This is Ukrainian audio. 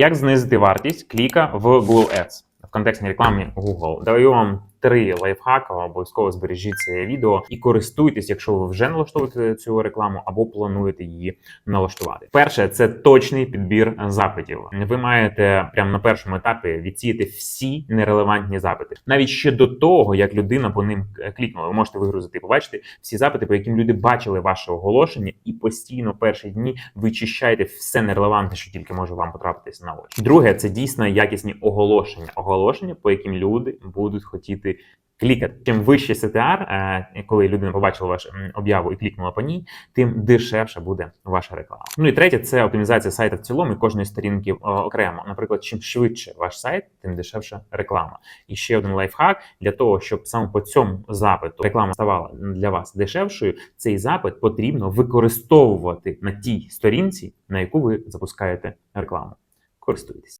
Як знизити вартість кліка в Google Ads в контекстній рекламі Google? Даю вам три лайфхака, обов'язково збережіть це відео і користуйтесь, якщо ви вже налаштовуєте цю рекламу або плануєте її налаштувати. Перше, це точний підбір запитів. Ви маєте прямо на першому етапі відсіяти всі нерелевантні запити, навіть ще до того, як людина по ним клікнула. Ви можете вигрузити побачити всі запити, по яким люди бачили ваше оголошення, і постійно перші дні вичищаєте все нерелевантне, що тільки може вам потрапитися на очі. Друге, це дійсно якісні оголошення. Оголошення, по яким люди будуть хотіти клікати. Чим вище CTR, е, коли людина побачила вашу об'яву і клікнула по ній, тим дешевша буде ваша реклама. Ну і третє це оптимізація сайта в цілому і кожної сторінки окремо. Наприклад, чим швидше ваш сайт, тим дешевша реклама. І ще один лайфхак для того, щоб саме по цьому запиту реклама ставала для вас дешевшою. Цей запит потрібно використовувати на тій сторінці, на яку ви запускаєте рекламу. Користуйтесь.